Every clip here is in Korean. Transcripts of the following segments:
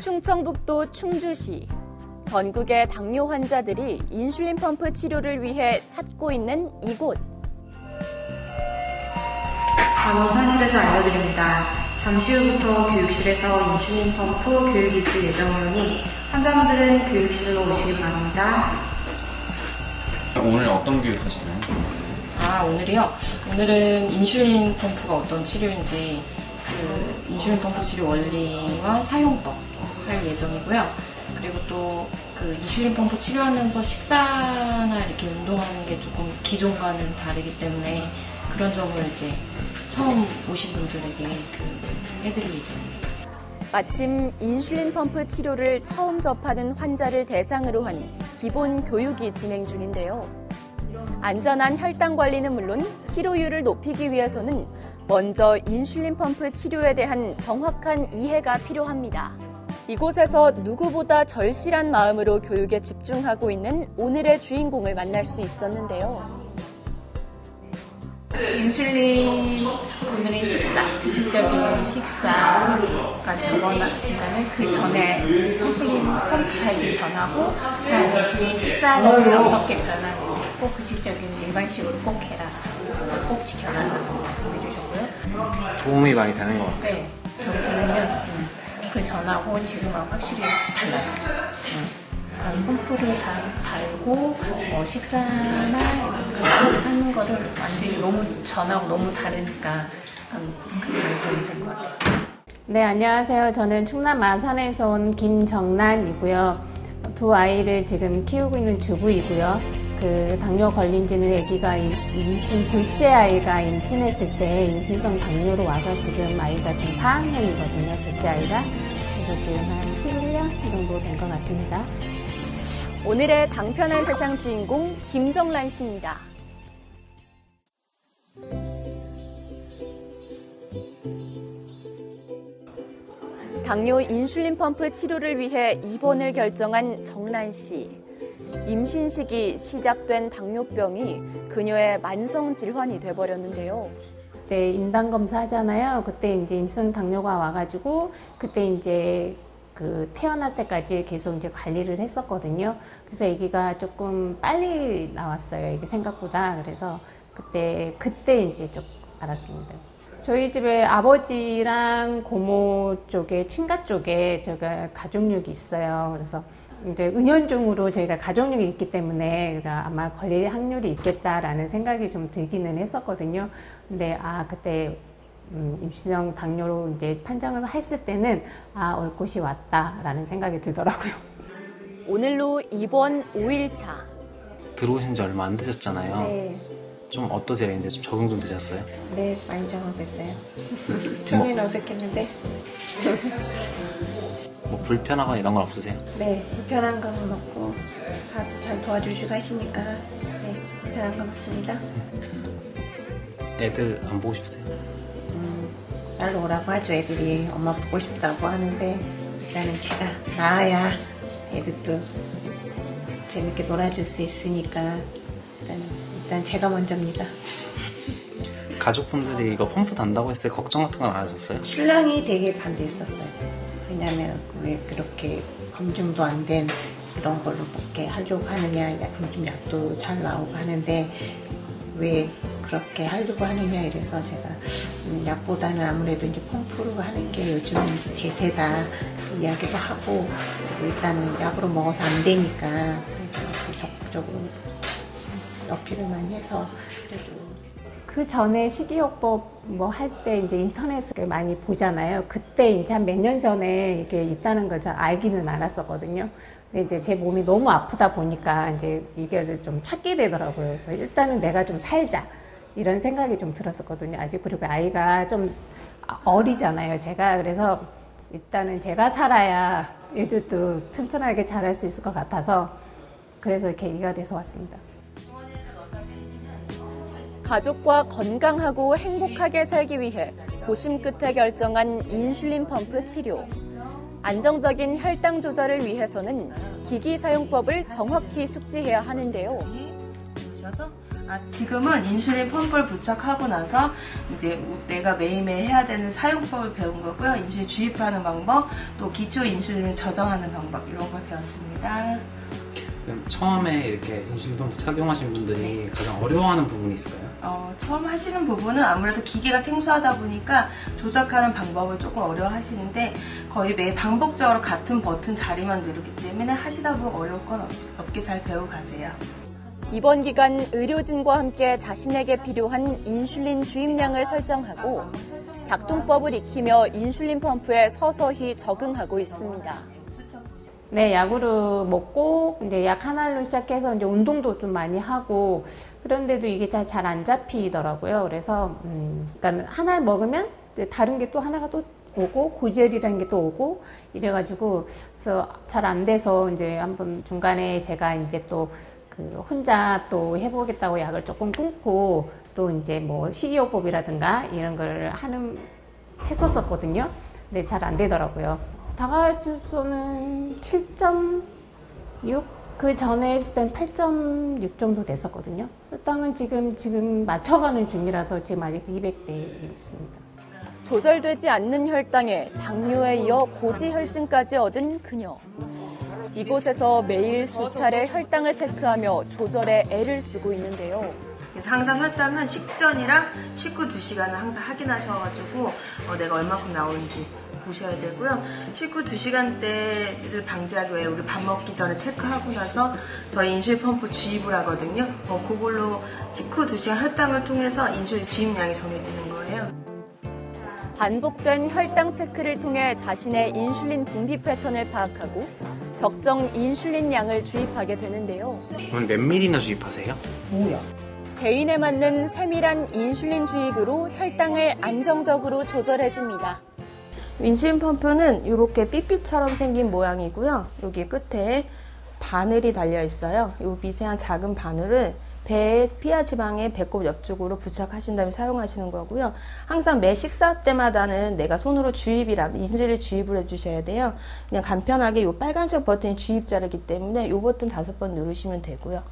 충청북도 충주시 전국의 당뇨 환자들이 인슐린 펌프 치료를 위해 찾고 있는 이곳. 간호사실에서 알려드립니다. 잠시 후부터 교육실에서 인슐린 펌프 교육이 있을 예정이오니 환자분들은 교육실로 오시기 바랍니다. 오늘 어떤 교육 하시나요? 아, 오늘이요? 오늘은 인슐린 펌프가 어떤 치료인지, 그, 인슐린 펌프 치료 원리와 사용법 할 예정이고요. 그리고 또, 그, 인슐린 pom프 치료하면서 식사나 이렇게 운동하는 게 조금 기존과는 다르기 때문에 그런 점을 이제 처음 오신 분들에게 그, 해드릴 예정입니다. 마침 인슐린 펌프 치료를 처음 접하는 환자를 대상으로 한 기본 교육이 진행 중인데요. 안전한 혈당 관리는 물론 치료율을 높이기 위해서는 먼저 인슐린 펌프 치료에 대한 정확한 이해가 필요합니다. 이곳에서 누구보다 절실한 마음으로 교육에 집중하고 있는 오늘의 주인공을 만날 수 있었는데요. 인슐린 오늘의 식사, 규칙적인 식사가 적어나니까는 그 전에 인슐린 펌프 타입이 전하고 그 식사는 어떻게 변하고 꼭 규칙적인 일반식으로 꼭 해라, 꼭 지켜라 라고 말씀해 주셨고요. 도움이 많이 되는 것 같아요. 네, 그렇게 되면 음, 그 전하고 지금하고 확실히 달라요. 음. 그러니까 펌프를 다 달고 뭐 식사나 하는 거를 완전히 너무 전하고 너무 다르니까 음, 그게 도움이 된 것 같아요. 네, 안녕하세요. 저는 충남 마산에서 온 김정란이고요. 두 아이를 지금 키우고 있는 주부이고요. 그 당뇨 걸린 지는 아기가 임- 임신 둘째 아이가 임신했을 때 임신성 당뇨로 와서 지금 아이가 지금 4학년이거든요. 둘째 아이가. 그래서 지금 한 11년 정도 된 것 같습니다. 오늘의 당편한 세상 주인공 김정란 씨입니다. 당뇨 인슐린 펌프 치료를 위해 입원을 결정한 정란 씨. 임신 시기 시작된 당뇨병이 그녀의 만성 질환이 돼버렸는데요. 그때 임당 검사 하잖아요. 그때 이제 임신 당뇨가 와가지고 그때 이제 그 태어날 때까지 계속 이제 관리를 했었거든요. 그래서 아기가 조금 빨리 나왔어요. 이게 생각보다. 그래서 그때 그때 이제 좀 알았습니다. 저희 집에 아버지랑 고모 쪽에 친가 쪽에 제가 가족력이 있어요. 그래서 이제 은연중으로 저희가 가족력이 있기 때문에 아마 걸릴 확률이 있겠다라는 생각이 좀 들기는 했었거든요. 근데 아 그때 음, 임시성 당뇨로 이제 판정을 했을 때는 아 올 곳이 왔다라는 생각이 들더라고요. 오늘로 입원 5일차. 들어오신 지 얼마 안 되셨잖아요. 네, 좀 어떠세요? 이제 좀 적응 좀 되셨어요? 네 많이 적응됐어요. 처음에는 어색했는데 뭐 불편하거나 이런 건 없으세요? 네 불편한 건 없고 다 잘 도와주시고 하시니까 네 불편한 건 없습니다. 애들 안 보고 싶으세요? 빨리 오라고 하죠 애들이 엄마 보고 싶다고 하는데 일단은 제가 나아야 애들도 재밌게 놀아줄 수 있으니까 일단, 일단 제가 먼저입니다 가족분들이 이거 펌프 단다고 했을 때 걱정 같은 건 안 하셨어요? 신랑이 되게 반대했었어요 왜냐면 왜 그렇게 검증도 안 된 그런 걸로 먹게 하려고 하느냐 약- 요즘 약도 잘 나오고 하는데 왜 그렇게 하려고 하느냐 이래서 제가 음, 약보다는 아무래도 이제 펌프로 하는 게 요즘 대세다 이야기도 하고 일단은 약으로 먹어서 안 되니까 적극적으로 어필을 많이 해서 그래도 그 전에 식이요법 뭐 할 때 이제 인터넷을 많이 보잖아요. 그때 이제 한 몇 년 전에 이게 있다는 걸 잘 알기는 알았었거든요. 근데 이제 제 몸이 너무 아프다 보니까 이제 이거를 좀 찾게 되더라고요. 그래서 일단은 내가 좀 살자. 이런 생각이 좀 들었었거든요. 아직 그리고 아이가 좀 어리잖아요. 제가 그래서 일단은 제가 살아야 애들도 튼튼하게 자랄 수 있을 것 같아서 그래서 이렇게 얘기가 돼서 왔습니다. 가족과 건강하고 행복하게 살기 위해 고심 끝에 결정한 인슐린 펌프 치료. 안정적인 혈당 조절을 위해서는 기기 사용법을 정확히 숙지해야 하는데요. 아, 지금은 인슐린 펌프를 부착하고 나서 이제 내가 매일매일 해야 되는 사용법을 배운 거고요. 인슐린 주입하는 방법, 또 기초 인슐린을 저장하는 방법 이런 걸 배웠습니다. 처음에 이렇게 인슐린 펌프 착용하신 분들이 가장 어려워하는 부분이 있을까요? 어, 처음 하시는 부분은 아무래도 기계가 생소하다 보니까 조작하는 방법을 조금 어려워 하시는데 거의 매일 반복적으로 같은 버튼 자리만 누르기 때문에 하시다 보면 어려울 건 없, 없게 잘 배우고 가세요. 이번 기간 의료진과 함께 자신에게 필요한 인슐린 주입량을 설정하고 작동법을 익히며 인슐린 펌프에 서서히 적응하고 있습니다. 네, 약으로 먹고 이제 약 하나로 시작해서 이제 운동도 좀 많이 하고 그런데도 이게 잘 안 잡히더라고요. 그래서 음, 그러니까 하나를 먹으면 다른 게 또 하나가 또 오고 고지혈이라는 게 또 오고 이래가지고 그래서 잘 안 돼서 이제 한번 중간에 제가 이제 또 그 혼자 또 해보겠다고 약을 조금 끊고 또 이제 뭐 식이요법이라든가 이런 걸 하는 했었었거든요. 근데 잘 안 되더라고요. 다가주소는 7.6? 그 전에 했을 땐 8.6 정도 됐었거든요. 혈당은 지금, 지금 맞춰가는 중이라서 지금 아직 200대에 있습니다. 조절되지 않는 혈당에 당뇨에 이어 고지혈증까지 얻은 그녀. 이곳에서 매일 수차례 혈당을 체크하며 조절에 애를 쓰고 있는데요. 그래서 항상 혈당은 식전이랑 식후 2시간을 항상 확인하셔가지고 어, 내가 얼마큼 나오는지 보셔야 되고요. 식후 2시간대를 방지하기 위해 우리 밥 먹기 전에 체크하고 나서 저희 인슐린 펌프 주입을 하거든요. 어, 그걸로 식후 2시간 혈당을 통해서 인슐린 주입량이 정해지는 거예요. 반복된 혈당 체크를 통해 자신의 인슐린 분비 패턴을 파악하고 적정 인슐린 양을 주입하게 되는데요. 그럼 몇 밀리나 주입하세요? 개인에 맞는 세밀한 인슐린 주입으로 혈당을 안정적으로 조절해줍니다. 인슐린 펌프는 이렇게 삐삐처럼 생긴 모양이고요. 여기 끝에 바늘이 달려 있어요. 이 미세한 작은 바늘을 배의 피하 지방의 배꼽 옆쪽으로 부착하신 다음에 사용하시는 거고요. 항상 매 식사 때마다는 내가 손으로 주입이라 인슐린 주입을 해주셔야 돼요. 그냥 간편하게 이 빨간색 버튼이 주입 자르기 때문에 이 버튼 다섯 번 누르시면 되고요.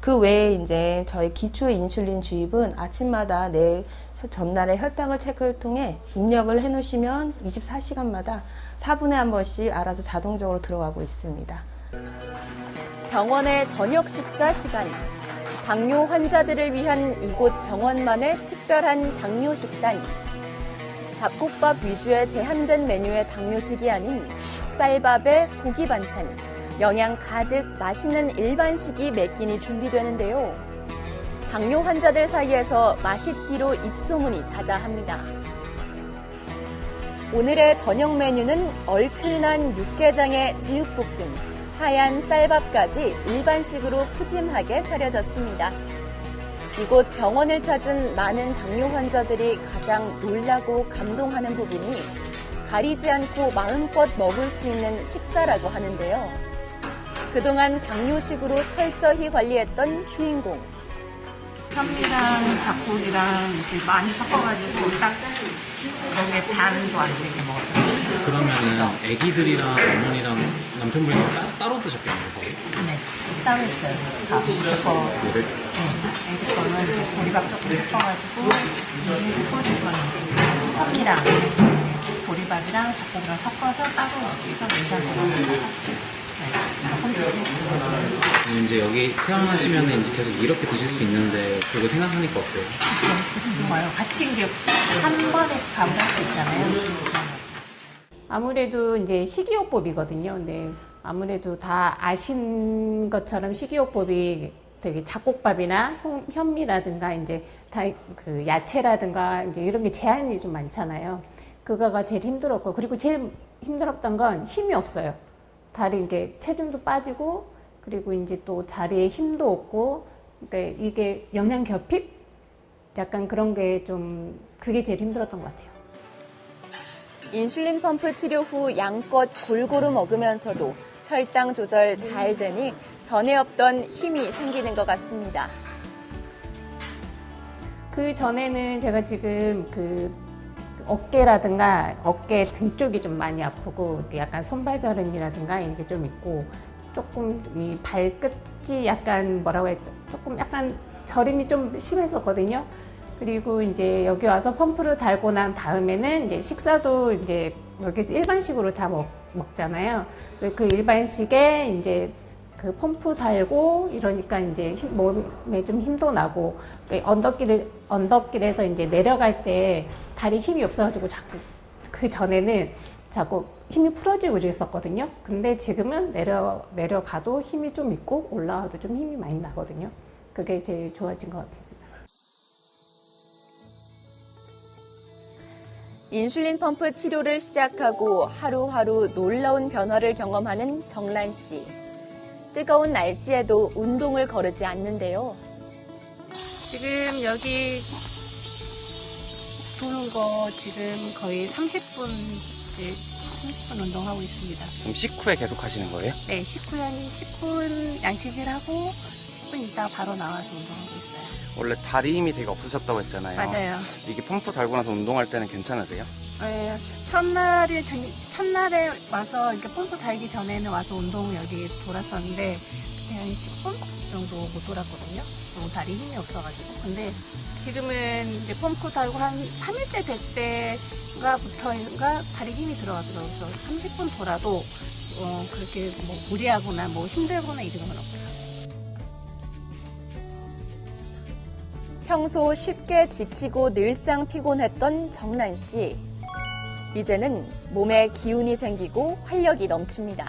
그 외에 이제 저희 기초 인슐린 주입은 아침마다 내 전날의 혈당을 체크를 통해 입력을 해 놓으시면 24시간마다 4분에 한 번씩 알아서 자동적으로 들어가고 있습니다. 병원의 저녁 식사 시간. 당뇨 환자들을 위한 이곳 병원만의 특별한 당뇨 식단. 잡곡밥 위주의 제한된 메뉴의 당뇨식이 아닌 쌀밥에 고기 반찬, 영양 가득 맛있는 일반식이 몇 끼니 준비되는데요. 당뇨 환자들 사이에서 맛있기로 입소문이 자자합니다. 오늘의 저녁 메뉴는 얼큰한 육개장에 제육볶음, 하얀 쌀밥까지 일반식으로 푸짐하게 차려졌습니다. 이곳 병원을 찾은 많은 당뇨 환자들이 가장 놀라고 감동하는 부분이 가리지 않고 마음껏 먹을 수 있는 식사라고 하는데요. 그동안 당뇨식으로 철저히 관리했던 주인공. 현미랑 잡곡이랑 이렇게 많이 섞어가지고 딱 거기에 반도 안 되게 먹어요. 그러면은 애기들이랑 어머니랑 남편분이랑 따, 따로 드셨겠네요, 거의? 네, 따로 있어요. 다 그거 얘를 애기 거는 이제 보리밥 조금 섞어가지고 이게 소주 거는 현미랑 보리밥이랑 잡곡이랑 섞어서 따로 해서 냉장고에 조금씩 이제 여기 태어나시면은 이제 계속 이렇게 드실 수 있는데 그거 생각하니까 어때요? 좋아요. 같이 이게 한 번에 밥을 할수 있잖아요. 아무래도 이제 식이요법이거든요. 근데 아무래도 다 아신 것처럼 식이요법이 되게 잡곡밥이나 현- 현미라든가 이제 다 그 야채라든가 이제 이런 게 제한이 좀 많잖아요. 그거가 제일 힘들었고 그리고 제일 힘들었던 건 힘이 없어요. 다리 이게 체중도 빠지고 그리고 이제 또 다리에 힘도 없고 그러니까 이게 영양 결핍 약간 그런 게 좀 그게 제일 힘들었던 것 같아요. 인슐린 펌프 치료 후 양껏 골고루 먹으면서도 혈당 조절 잘 되니 전에 없던 힘이 생기는 것 같습니다. 그 전에는 제가 지금 그 어깨라든가 어깨 등 쪽이 좀 많이 아프고 약간 손발 저림이라든가 이게 좀 있고 조금 이 발끝이 약간 뭐라고 돼 조금 약간 저림이 좀 심했었거든요. 그리고 이제 여기 와서 펌프를 달고 난 다음에는 이제 식사도 이제 여기서 일반식으로 다 먹, 먹잖아요. 그 일반식에 이제 그 펌프 달고 이러니까 이제 힘- 몸에 좀 힘도 나고 그 언덕길을 언덕길에서 이제 내려갈 때 다리 힘이 없어가지고 자꾸 그 전에는 자꾸 힘이 풀어지고 그랬었거든요. 근데 지금은 내려 내려가도 힘이 좀 있고 올라와도 좀 힘이 많이 나거든요. 그게 제일 좋아진 것 같아요. 인슐린 펌프 치료를 시작하고 하루하루 놀라운 변화를 경험하는 정란 씨. 뜨거운 날씨에도 운동을 거르지 않는데요. 지금 여기 도는 거 지금 거의 30분, 이제 30분 운동하고 있습니다. 그럼 식후에 계속 하시는 거예요? 네, 식후에 한 10분 양치질하고 10분 있다가 바로 나와서 운동하고 있어요. 원래 다리 힘이 되게 없으셨다고 했잖아요. 맞아요. 이게 펌프 달고 나서 운동할 때는 괜찮으세요? 네, 첫날에, 전- 첫날에 와서 이렇게 pom프 달기 전에는 와서 운동 여기 돌았었는데 그냥 한 10분 정도 못 돌았거든요. 너무 다리 힘이 없어가지고. 근데 지금은 이제 펌프 달고 한 3일째 될 때 가부터인가 다리 힘이 들어가더라고요. 그래서 30분 돌아도 어, 그렇게 뭐 무리하거나 뭐 힘들거나 이런 건 없어요. 평소 쉽게 지치고 늘상 피곤했던 정란 씨. 이제는 몸에 기운이 생기고 활력이 넘칩니다.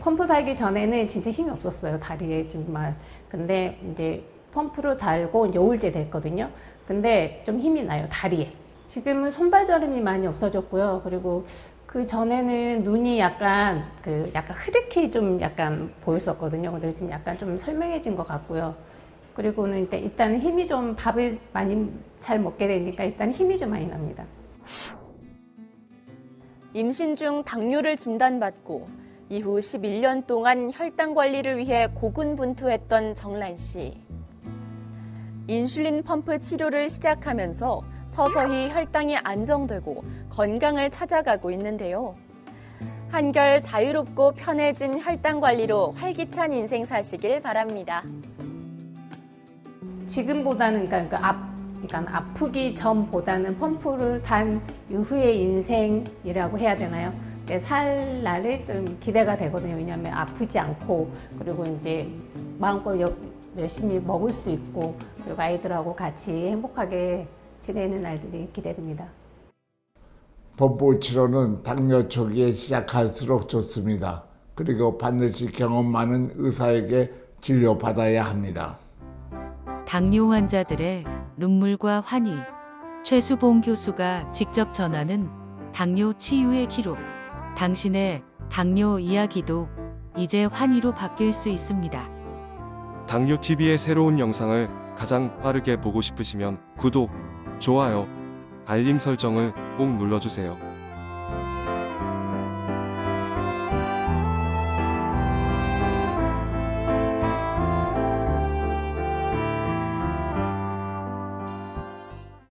펌프 달기 전에는 진짜 힘이 없었어요 다리에 정말. 근데 이제 펌프를 달고 이제 5일째 됐거든요. 근데 좀 힘이 나요 다리에. 지금은 손발 저림이 많이 없어졌고요. 그리고 그 전에는 눈이 약간 그 약간 흐릿히 좀 약간 보였었거든요. 근데 지금 약간 좀 설명해진 것 같고요. 그리고는 일단 일단 힘이 좀 밥을 많이 잘 먹게 되니까 일단 힘이 좀 많이 납니다. 임신 중 당뇨를 진단받고 이후 11년 동안 혈당 관리를 위해 고군분투했던 정란 씨. 인슐린 펌프 치료를 시작하면서 서서히 혈당이 안정되고 건강을 찾아가고 있는데요. 한결 자유롭고 편해진 혈당 관리로 활기찬 인생 사시길 바랍니다. 지금보다는 그러니까, 그 앞, 그러니까 아프기 전보다는 펌프를 단 이후의 인생이라고 해야 되나요? 네, 살 날이 좀 기대가 되거든요. 왜냐하면 아프지 않고 그리고 이제 마음껏 여- 열심히 먹을 수 있고 그리고 아이들하고 같이 행복하게 지내는 날들이 기대됩니다. 펌프 치료는 당뇨 초기에 시작할수록 좋습니다. 그리고 반드시 경험 많은 의사에게 진료받아야 합니다. 당뇨 환자들의 눈물과 환희. 최수봉 교수가 직접 전하는 당뇨 치유의 기록. 당신의 당뇨 이야기도 이제 환희로 바뀔 수 있습니다. 당뇨 TV의 새로운 영상을 가장 빠르게 보고 싶으시면 구독, 좋아요, 알림 설정을 꼭 눌러주세요.